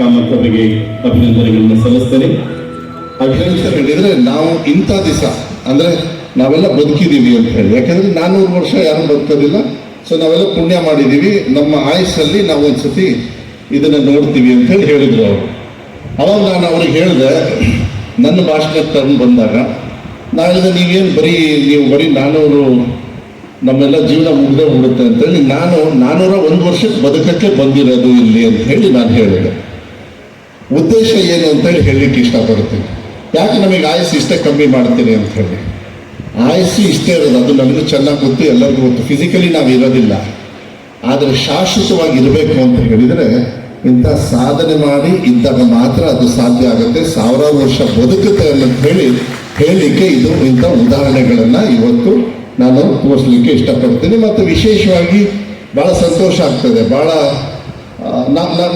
ಕಾಮತ್ ಅಭಿನಂದನೆಗಳನ್ನು ಸಲ್ಲಿಸ್ತೇನೆ. ಅಭಿನಂದನೆ ಹೇಳಿದ್ರೆ ನಾವು ಇಂಥ ದಿವಸ, ಅಂದ್ರೆ ನಾವೆಲ್ಲ ಬದುಕಿದ್ದೀವಿ ಅಂತ ಹೇಳಿ. ಯಾಕಂದ್ರೆ ನಾನ್ನೂರು ವರ್ಷ ಯಾರು ಬದುಕೋದಿಲ್ಲ. ಸೊ ನಾವೆಲ್ಲ ಪುಣ್ಯ ಮಾಡಿದ್ದೀವಿ. ನಮ್ಮ ಆಯಸ್ಸಲ್ಲಿ ನಾವು ಒಂದ್ಸತಿ ಇದನ್ನ ನೋಡ್ತೀವಿ ಅಂತ ಹೇಳಿ ಹೇಳಿದ್ರು ಅವರು. ಅವಾಗ ನಾನು ಅವ್ರಿಗೆ ಹೇಳಿದೆ, ನನ್ನ ಭಾಷಣ ತಂದು ಬಂದಾಗ, ನಾ ಹೇಳಿದೆ, ನೀವೇನು ಬರೀ ನೀವು ಬರೀ ನಾನ್ನೂರು ನಮ್ಮೆಲ್ಲ ಜೀವನ ಮುಗ್ದೇ ಬಿಡುತ್ತೆ ಅಂತೇಳಿ ನಾನು ನಾನ್ನೂರ ಒಂದು ವರ್ಷಕ್ಕೆ ಬದುಕಕ್ಕೆ ಬಂದಿರೋದು ಇಲ್ಲಿ ಅಂತ ಹೇಳಿ ನಾನು ಹೇಳಿದೆ. ಉದ್ದೇಶ ಏನು ಅಂತೇಳಿ ಹೇಳಲಿಕ್ಕೆ ಇಷ್ಟಪಡ್ತೀನಿ ಯಾಕೆ ನಮಗೆ ಆಯಸ್ಸು ಇಷ್ಟೇ ಕಮ್ಮಿ ಮಾಡ್ತೀನಿ ಅಂತ ಹೇಳಿ. ಆಯಸ್ಸು ಇಷ್ಟೇ ಇರೋದು, ಅದು ನನಗೂ ಚೆನ್ನಾಗಿ ಗೊತ್ತು, ಎಲ್ಲರಿಗೂ ಗೊತ್ತು. ಫಿಸಿಕಲಿ ನಾವು ಇರೋದಿಲ್ಲ. ಆದರೆ ಶಾಶ್ವತವಾಗಿ ಇರಬೇಕು ಅಂತ ಹೇಳಿದರೆ, ಇಂಥ ಸಾಧನೆ ಮಾಡಿ ಇದ್ದಾಗ ಮಾತ್ರ ಅದು ಸಾಧ್ಯ ಆಗುತ್ತೆ. ಸಾವಿರಾರು ವರ್ಷ ಬದುಕುತ್ತೆ ಅಂತ ಹೇಳಿ ಹೇಳಲಿಕ್ಕೆ ಇದು ಇಂಥ ಉದಾಹರಣೆಗಳನ್ನು ಇವತ್ತು ನಾನು ತೋರಿಸ್ಲಿಕ್ಕೆ ಇಷ್ಟಪಡ್ತೀನಿ. ಮತ್ತು ವಿಶೇಷವಾಗಿ ಭಾಳ ಸಂತೋಷ ಆಗ್ತದೆ. ಭಾಳ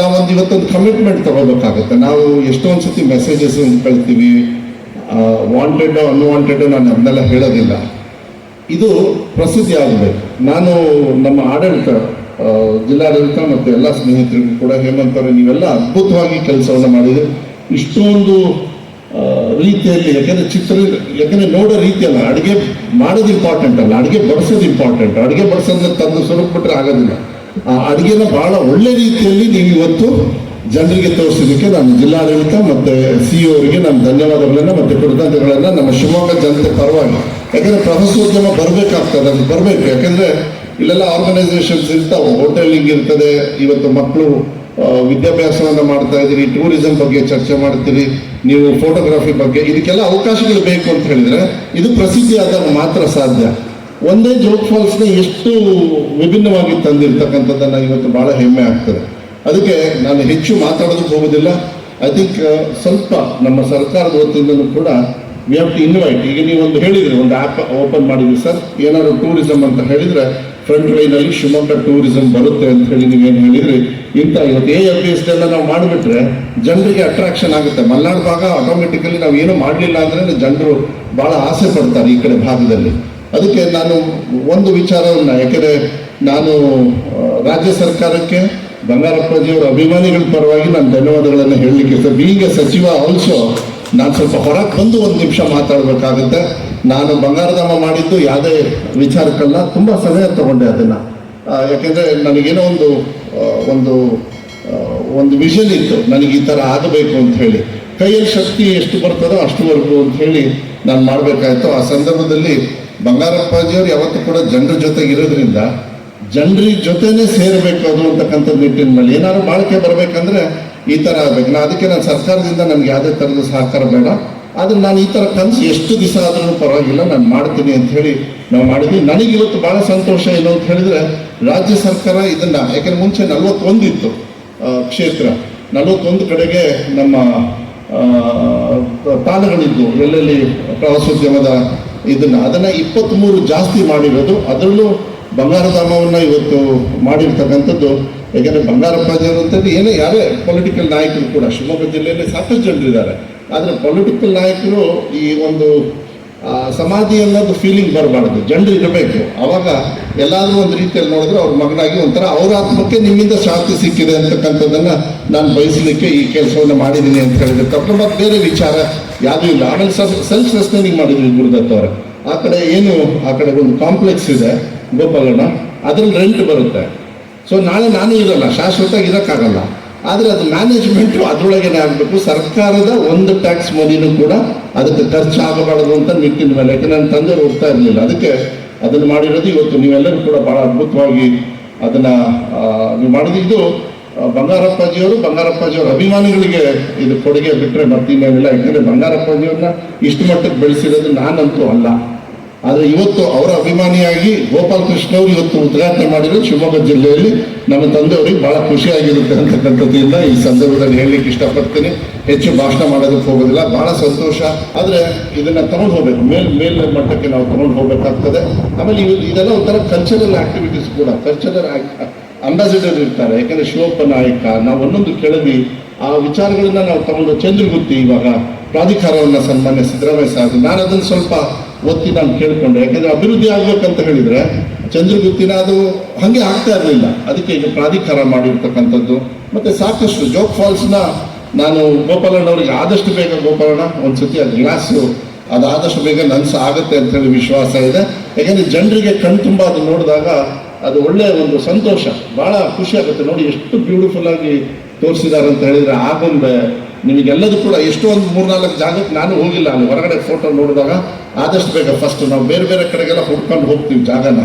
ನಾವೊಂದು ಇವತ್ತೊಂದು ಕಮಿಟ್ಮೆಂಟ್ ತಗೋಬೇಕಾಗುತ್ತೆ. ನಾವು ಎಷ್ಟೊಂದು ಸತಿ ಮೆಸೇಜಸ್ ಕಳ್ತೀವಿ ವಾಂಟೆಡ್ ಅನ್ವಾಂಟೆಡ್ ನಾನು ಅದನ್ನೆಲ್ಲ ಹೇಳೋದಿಲ್ಲ. ಇದು ಪ್ರಸಿದ್ಧಿ ಆಗಬೇಕು. ನಾನು ನಮ್ಮ ಆಡಳಿತ ಜಿಲ್ಲಾಡಳಿತ ಮತ್ತು ಎಲ್ಲ ಸ್ನೇಹಿತರಿಗೂ ಕೂಡ ಹೇಮಂತ್ ಅವರೇ, ನೀವೆಲ್ಲ ಅದ್ಭುತವಾಗಿ ಕೆಲಸವನ್ನು ಮಾಡಿದ್ರೆ ಇಷ್ಟೊಂದು ರೀತಿಯಲ್ಲಿ, ಯಾಕೆಂದ್ರೆ ಚಿತ್ರ ಯಾಕೆಂದ್ರೆ ನೋಡೋ ರೀತಿಯಲ್ಲ ಅಡುಗೆ ಮಾಡೋದು ಇಂಪಾರ್ಟೆಂಟ್ ಅಲ್ಲ, ಅಡುಗೆ ಬಡಿಸೋದು ಇಂಪಾರ್ಟೆಂಟ್ ಅಡುಗೆ ಬಡಿಸೋದನ್ನ ತಂದು ಸ್ವರೂಪಬಿಟ್ರೆ ಆಗೋದಿಲ್ಲ. ಆ ಅಡುಗೆನ ಬಹಳ ಒಳ್ಳೆ ರೀತಿಯಲ್ಲಿ ನೀವು ಇವತ್ತು ಜನರಿಗೆ ತೋರಿಸೋದಕ್ಕೆ ನಾನು ಜಿಲ್ಲಾಡಳಿತ ಮತ್ತೆ ಸಿ ಅವರಿಗೆ ನಾನು ಧನ್ಯವಾದಗಳನ್ನು ಮತ್ತೆ ಕೃತಜ್ಞತೆಗಳನ್ನ ನಮ್ಮ ಶಿವಮೊಗ್ಗ ಜನತೆ ಪರವಾಗಿ. ಯಾಕಂದರೆ ಪ್ರವಾಸೋದ್ಯಮ ಬರಬೇಕಾಗ್ತದೆ, ಅದು ಬರಬೇಕು. ಯಾಕಂದ್ರೆ ಇಲ್ಲೆಲ್ಲ ಆರ್ಗನೈಸೇಷನ್ಸ್ ಇರ್ತಾವೆ ಹೋಟೆಲಿಂಗ್ ಇರ್ತದೆ, ಇವತ್ತು ಮಕ್ಕಳು ವಿದ್ಯಾಭ್ಯಾಸವನ್ನು ವಿದ್ಯಾಭ್ಯಾಸವನ್ನ ಮಾಡ್ತಾ ಇದ್ದೀರಿ ಟೂರಿಸಂ ಬಗ್ಗೆ ಚರ್ಚೆ ಮಾಡ್ತೀರಿ, ನೀವು ಫೋಟೋಗ್ರಫಿ ಬಗ್ಗೆ, ಇದಕ್ಕೆಲ್ಲ ಅವಕಾಶಗಳು ಬೇಕು ಅಂತ ಹೇಳಿದ್ರೆ ಇದು ಪ್ರಸಿದ್ಧಿ ಆದಾಗ ಮಾತ್ರ ಸಾಧ್ಯ. ಒಂದೇ ಜೋಗ್ ಫಾಲ್ಸ್ನ ಎಷ್ಟು ವಿಭಿನ್ನವಾಗಿ ತಂದಿರ್ತಕ್ಕಂಥದ್ದನ್ನು ಇವತ್ತು ಬಹಳ ಹೆಮ್ಮೆ ಆಗ್ತದೆ. ಅದಕ್ಕೆ ನಾನು ಹೆಚ್ಚು ಮಾತಾಡೋದಕ್ಕೆ ಹೋಗೋದಿಲ್ಲ. ಐ ಸ್ವಲ್ಪ ನಮ್ಮ ಸರ್ಕಾರದ ವತಿಯಿಂದಲೂ ಕೂಡ ವಿ ಹ್ಯಾವ್ ಟು ಇನ್ವೈಟ್ ಈಗ ನೀವು ಒಂದು ಹೇಳಿದ್ರೆ, ಒಂದು ಆ್ಯಪ್ ಓಪನ್ ಮಾಡಿದ್ವಿ ಸರ್, ಏನಾದರೂ ಟೂರಿಸಂ ಅಂತ ಹೇಳಿದ್ರೆ ಫ್ರಂಟ್ ಲೈನಲ್ಲಿ ಶಿವಮೊಗ್ಗ ಟೂರಿಸಂ ಬರುತ್ತೆ ಅಂತ ಹೇಳಿ ನೀವೇನು ಹೇಳಿದ್ರಿ? ಇಂಥ ಇವತ್ತು ಎ ಎಫ್ ಎಸ್ ಎಲ್ಲ ನಾವು ಮಾಡಿಬಿಟ್ರೆ ಜನರಿಗೆ ಅಟ್ರಾಕ್ಷನ್ ಆಗುತ್ತೆ. ಮಲ್ನಾಡ್ ಭಾಗ ಆಟೋಮೆಟಿಕಲಿ ನಾವು ಏನು ಮಾಡಲಿಲ್ಲ ಅಂದ್ರೆ ಜನರು ಬಹಳ ಆಸೆ ಪಡ್ತಾರೆ ಈ ಕಡೆ ಭಾಗದಲ್ಲಿ. ಅದಕ್ಕೆ ನಾನು ಒಂದು ವಿಚಾರವನ್ನ, ಯಾಕೆಂದರೆ ನಾನು ರಾಜ್ಯ ಸರ್ಕಾರಕ್ಕೆ ಬಂಗಾರಪ್ಪಜಿಯವರ ಅಭಿಮಾನಿಗಳ ಪರವಾಗಿ ನಾನು ಧನ್ಯವಾದಗಳನ್ನು ಹೇಳಲಿಕ್ಕೆ ಸರ್ ಬೀಂಗ್ ಸಚಿವ ಆಲ್ಸೋ ನಾನು ಸ್ವಲ್ಪ ಹೊರಗೆ ಬಂದು ಒಂದು ನಿಮಿಷ ಮಾತಾಡಬೇಕಾಗುತ್ತೆ. ನಾನು ಬಂಗಾರಧಾಮ ಮಾಡಿದ್ದು ಯಾವುದೇ ವಿಚಾರಕ್ಕಲ್ಲ, ತುಂಬ ಸಮಯ ತಗೊಂಡೆ ಅದನ್ನು. ಯಾಕೆಂದರೆ ನನಗೇನೋ ಒಂದು ಒಂದು ಒಂದು ವಿಷನ್ ಇತ್ತು, ನನಗೆ ಈ ಥರ ಆಗಬೇಕು ಅಂತ ಹೇಳಿ. ಕೈಯಲ್ಲಿ ಶಕ್ತಿ ಎಷ್ಟು ಬರ್ತದೋ ಅಷ್ಟುವರೆಗೂ ಅಂತ ಹೇಳಿ ನಾನು ಮಾಡಬೇಕಾಯಿತು. ಆ ಸಂದರ್ಭದಲ್ಲಿ ಬಂಗಾರಪ್ಪಾಜಿಯವರು ಯಾವತ್ತೂ ಕೂಡ ಜನರ ಜೊತೆಗೆ ಇರೋದ್ರಿಂದ ಜನರ ಜೊತೆನೇ ಸೇರಬೇಕು ಅದು ಅಂತಕ್ಕಂಥ ನಿಟ್ಟಿನಲ್ಲಿ ಏನಾದ್ರು ಬಾಳಿಕೆ ಬರಬೇಕಂದ್ರೆ ಈ ಥರ ಆಗ್ಬೇಕು. ನಾನು ಅದಕ್ಕೆ ನಾನು ಸರ್ಕಾರದಿಂದ ನನಗೆ ಯಾವುದೇ ಥರದ ಸಹಕಾರ ಬೇಡ. ಆದರೆ ನಾನು ಈ ಥರ ಕನಸು ಎಷ್ಟು ದಿವಸ ಆದ್ರೂ ಪರವಾಗಿಲ್ಲ, ನಾನು ಮಾಡ್ತೀನಿ ಅಂತ ಹೇಳಿ ನಾವು ಮಾಡಿದ್ವಿ. ನನಗೆ ಇವತ್ತು ಭಾಳ ಸಂತೋಷ ಏನು ಅಂತ ಹೇಳಿದ್ರೆ, ರಾಜ್ಯ ಸರ್ಕಾರ ಇದನ್ನು, ಯಾಕಂದ್ರೆ ಮುಂಚೆ ನಲ್ವತ್ತೊಂದಿತ್ತು ಇತ್ತು ಕ್ಷೇತ್ರ. ನಲವತ್ತೊಂದು ಕಡೆಗೆ ನಮ್ಮ ತಾಣಗಳಿದ್ದು ಎಲ್ಲೆಲ್ಲಿ ಪ್ರವಾಸೋದ್ಯಮದ ಇದನ್ನ ಅದನ್ನ ಇಪ್ಪತ್ತ್ಮೂರು ಜಾಸ್ತಿ ಮಾಡಿರೋದು. ಅದರಲ್ಲೂ ಬಂಗಾರಧಾಮವನ್ನು ಇವತ್ತು ಮಾಡಿರ್ತಕ್ಕಂಥದ್ದು. ಯಾಕಂದರೆ ಬಂಗಾರಪ್ಪ ಅಂತಂದ್ರೆ ಏನೇ ಯಾರೇ ಪೊಲಿಟಿಕಲ್ ನಾಯಕರು ಕೂಡ, ಶಿವಮೊಗ್ಗ ಜಿಲ್ಲೆಯಲ್ಲಿ ಸಾಕಷ್ಟು ಜನರಿದ್ದಾರೆ. ಆದರೆ ಪೊಲಿಟಿಕಲ್ ನಾಯಕರು ಈ ಒಂದು ಸಮಾಧಿ ಅನ್ನೋದು ಫೀಲಿಂಗ್ ಬರಬಾರ್ದು, ಜನರು ಇರಬೇಕು. ಅವಾಗ ಎಲ್ಲಾದ್ರೂ ಒಂದು ರೀತಿಯಲ್ಲಿ ನೋಡಿದ್ರೆ ಅವ್ರ ಮಗನಾಗಿ ಒಂಥರ ಅವ್ರ ಆತ್ಮಕ್ಕೆ ನಿಮ್ಮಿಂದ ಶಾಂತಿ ಸಿಕ್ಕಿದೆ ಅಂತಕ್ಕಂಥದ್ದನ್ನು ನಾನು ಬಯಸಲಿಕ್ಕೆ ಈ ಕೆಲಸವನ್ನು ಮಾಡಿದ್ದೀನಿ ಅಂತ ಹೇಳಿದ್ರೆ ತಪ್ಪು ಬೇರೆ ವಿಚಾರ, ಯಾವುದೂ ಇಲ್ಲ. ಆಮೇಲೆ ಸೆಲ್ಫ್ ಸಸ್ಟೈನಿಂಗ್ ಮಾಡಿದ್ವಿ ಗುರುದತ್ ಅವರ. ಆ ಕಡೆ ಏನು, ಆ ಕಡೆ ಒಂದು ಕಾಂಪ್ಲೆಕ್ಸ್ ಇದೆ, ಗೋಪಾಲಣ್ಣ. ಅದ್ರಲ್ಲಿ ರೆಂಟ್ ಬರುತ್ತೆ. ಸೊ ನಾಳೆ ನಾನು ಇರೋಲ್ಲ, ಶಾಶ್ವತವಾಗಿ ಇರೋಕ್ಕಾಗಲ್ಲ. ಆದರೆ ಅದು ಮ್ಯಾನೇಜ್ಮೆಂಟು ಅದರೊಳಗೇನೆ ಆಗಬೇಕು ಸರ್ಕಾರದ ಒಂದು ಟ್ಯಾಕ್ಸ್ ಮನಿನೂ ಕೂಡ ಅದಕ್ಕೆ ಖರ್ಚು ಆಗಬಾರದು ಅಂತ ನಿಟ್ಟಿನ ಮೇಲೆ. ಯಾಕೆ ನನ್ನ ತಂದೆ ಹೋಗ್ತಾ ಇರಲಿಲ್ಲ. ಅದಕ್ಕೆ ಅದನ್ನು ಮಾಡಿರೋದು ಇವತ್ತು ನೀವೆಲ್ಲರೂ ಕೂಡ ಭಾಳ ಅದ್ಭುತವಾಗಿ ಅದನ್ನು ನೀವು ಮಾಡಿದ್ದು ಬಂಗಾರಪ್ಪಾಜಿಯವರು, ಬಂಗಾರಪ್ಪಾಜಿಯವರ ಅಭಿಮಾನಿಗಳಿಗೆ ಇದು ಕೊಡುಗೆ ಬಿಟ್ಟರೆ ಮತ್ತಿನ್ನೇನಿಲ್ಲ ಯಾಕಂದರೆ ಬಂಗಾರಪ್ಪಾಜಿಯವ್ರನ್ನ ಇಷ್ಟು ಮಟ್ಟಕ್ಕೆ ಬೆಳೆಸಿರೋದು ನಾನಂತೂ ಅಲ್ಲ. ಆದರೆ ಇವತ್ತು ಅವರ ಅಭಿಮಾನಿಯಾಗಿ ಗೋಪಾಲ್ ಕೃಷ್ಣ ಅವರು ಇವತ್ತು ಉದ್ಘಾಟನೆ ಮಾಡಿರೋದು ಶಿವಮೊಗ್ಗ ಜಿಲ್ಲೆಯಲ್ಲಿ ನಮ್ಮ ತಂದೆಯವರಿಗೆ ಬಹಳ ಖುಷಿಯಾಗಿರುತ್ತೆ ಅಂತಕ್ಕಂಥದ್ದಿಂದ ಈ ಸಂದರ್ಭದಲ್ಲಿ ಹೇಳಲಿಕ್ಕೆ ಇಷ್ಟಪಡ್ತೀನಿ. ಹೆಚ್ಚು ಭಾಷಣ ಮಾಡೋದಕ್ಕೆ ಹೋಗೋದಿಲ್ಲ, ಬಹಳ ಸಂತೋಷ. ಆದರೆ ಇದನ್ನ ತಗೊಂಡು ಹೋಗ್ಬೇಕು. ಮೇಲ್ ಮೇಲ್ ಮಟ್ಟಕ್ಕೆ ನಾವು ತಗೊಂಡು ಹೋಗ್ಬೇಕಾಗ್ತದೆ. ಆಮೇಲೆ ಇವು ಇದೆಲ್ಲ ಒಂಥರ ಕಲ್ಚರಲ್ ಆಕ್ಟಿವಿಟೀಸ್ ಕೂಡ. ಕಲ್ಚರಲ್ ಅಂಬಾಸಿಡರ್ ಇರ್ತಾರೆ. ಯಾಕಂದ್ರೆ ಶಿವಪ್ಪ ನಾಯಕ ನಾವು ಒಂದೊಂದು ಕೆಳದಿ ಆ ವಿಚಾರಗಳನ್ನ ನಾವು ತಗೊಂಡು ಚಂದ್ರಗುತ್ತಿ ಇವಾಗ ಪ್ರಾಧಿಕಾರವನ್ನ ಸನ್ಮಾನ್ಯ ಸಿದ್ದರಾಮಯ್ಯ ನಾನು ಅದನ್ನು ಸ್ವಲ್ಪ ಒತ್ತಿ ನಾನು ಕೇಳ್ಕೊಂಡೆ. ಯಾಕಂದ್ರೆ ಅಭಿವೃದ್ಧಿ ಆಗ್ಬೇಕಂತ ಹೇಳಿದ್ರೆ ಚಂದ್ರಗುತ್ತಿನ ಅದು ಹಾಗೆ ಆಗ್ತಾ ಇರಲಿಲ್ಲ. ಅದಕ್ಕೆ ಈಗ ಪ್ರಾಧಿಕಾರ ಮಾಡಿರ್ತಕ್ಕಂಥದ್ದು. ಮತ್ತೆ ಸಾಕಷ್ಟು ಜೋಗ್ ಫಾಲ್ಸ್ನ ನಾನು ಗೋಪಾಲಣ್ಣವರಿಗೆ ಆದಷ್ಟು ಬೇಗ ಗೋಪಾಲಣ್ಣ, ಒಂದ್ಸತಿ ಆ ಗ್ಲಾಸು ಅದು ಆದಷ್ಟು ಬೇಗ ನನ್ಸ ಆಗುತ್ತೆ ಅಂತ ಹೇಳಿ ವಿಶ್ವಾಸ ಇದೆ. ಯಾಕೆಂದರೆ ಜನರಿಗೆ ಕಣ್ ತುಂಬ ಅದು ನೋಡಿದಾಗ ಅದು ಒಳ್ಳೆಯ ಒಂದು ಸಂತೋಷ. ಬಹಳ ಖುಷಿ ಆಗುತ್ತೆ. ನೋಡಿ ಎಷ್ಟು ಬ್ಯೂಟಿಫುಲ್ ಆಗಿ ತೋರಿಸಿದ್ದಾರೆ ಅಂತ ಹೇಳಿದ್ರೆ ಆಗೊಂಬೆ ನಿಮಗೆಲ್ಲದೂ ಕೂಡ ಎಷ್ಟೋ ಒಂದು ಮೂರ್ನಾಲ್ಕು ಜಾಗಕ್ಕೆ ನಾನು ಹೋಗಿಲ್ಲ. ಅಲ್ಲಿ ಹೊರಗಡೆ ಫೋಟೋ ನೋಡಿದಾಗ ಆದಷ್ಟು ಬೇಗ ಫಸ್ಟ್ ನಾವು ಬೇರೆ ಬೇರೆ ಕಡೆಗೆಲ್ಲ ಹುಡ್ಕೊಂಡು ಹೋಗ್ತೀವಿ ಜಾಗನ.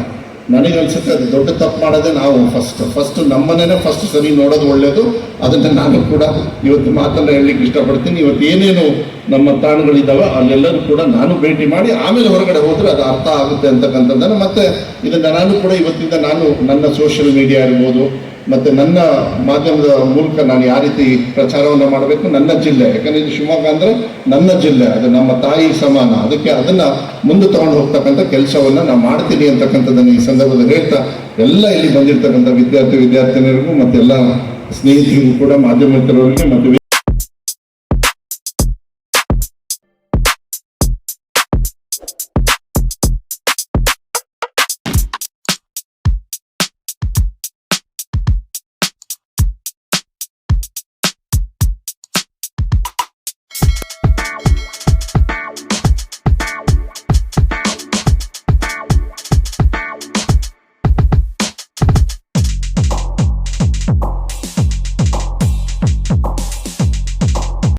ನನಗೆ ಅನ್ಸುತ್ತೆ ಅದು ದೊಡ್ಡ ತಪ್ಪು ಮಾಡೋದೇ ನಾವು ಫಸ್ಟ್ ಫಸ್ಟ್ ನಮ್ಮನೇನೆ ಫಸ್ಟ್ ಸರಿ ನೋಡೋದು ಒಳ್ಳೆಯದು ಅದನ್ನು ನಾನು ಕೂಡ ಇವತ್ತು ಮಾತನ್ನು ಹೇಳಲಿಕ್ಕೆ ಇಷ್ಟಪಡ್ತೀನಿ. ಇವತ್ತು ಏನೇನು ನಮ್ಮ ತಾಣಗಳಿದ್ದಾವೆ ಅಲ್ಲೆಲ್ಲರೂ ಕೂಡ ನಾನು ಭೇಟಿ ಮಾಡಿ ಆಮೇಲೆ ಹೊರಗಡೆ ಹೋದರೆ ಅದು ಅರ್ಥ ಆಗುತ್ತೆ ಅಂತಕ್ಕಂಥದ್ದನ್ನು ಮತ್ತೆ ಇದನ್ನು ನಾನು ಕೂಡ ಇವತ್ತಿಂದ ನಾನು ನನ್ನ ಸೋಷಿಯಲ್ ಮೀಡಿಯಾ ಇರ್ಬೋದು ಮತ್ತೆ ನನ್ನ ಮಾಧ್ಯಮದ ಮೂಲಕ ನಾನು ಯಾವ ರೀತಿ ಪ್ರಚಾರವನ್ನು ಮಾಡಬೇಕು? ನನ್ನ ಜಿಲ್ಲೆ. ಯಾಕಂದರೆ ಇದು ಶಿವಮೊಗ್ಗ ಅಂದರೆ ನನ್ನ ಜಿಲ್ಲೆ. ಅದು ನಮ್ಮ ತಾಯಿ ಸಮಾನ. ಅದಕ್ಕೆ ಅದನ್ನ ಮುಂದೆ ತಗೊಂಡು ಹೋಗ್ತಕ್ಕಂಥ ಕೆಲಸವನ್ನ ನಾನು ಮಾಡ್ತೀನಿ ಅಂತಕ್ಕಂಥದ್ದನ್ನು ಈ ಸಂದರ್ಭದಲ್ಲಿ ಹೇಳ್ತಾ ಎಲ್ಲ ಇಲ್ಲಿ ಬಂದಿರ್ತಕ್ಕಂಥ ವಿದ್ಯಾರ್ಥಿ, ವಿದ್ಯಾರ್ಥಿನಿಯರಿಗೂ ಮತ್ತೆಲ್ಲ ಸ್ನೇಹಿತರಿಗೂ ಕೂಡ, ಮಾಧ್ಯಮ ಮತ್ತು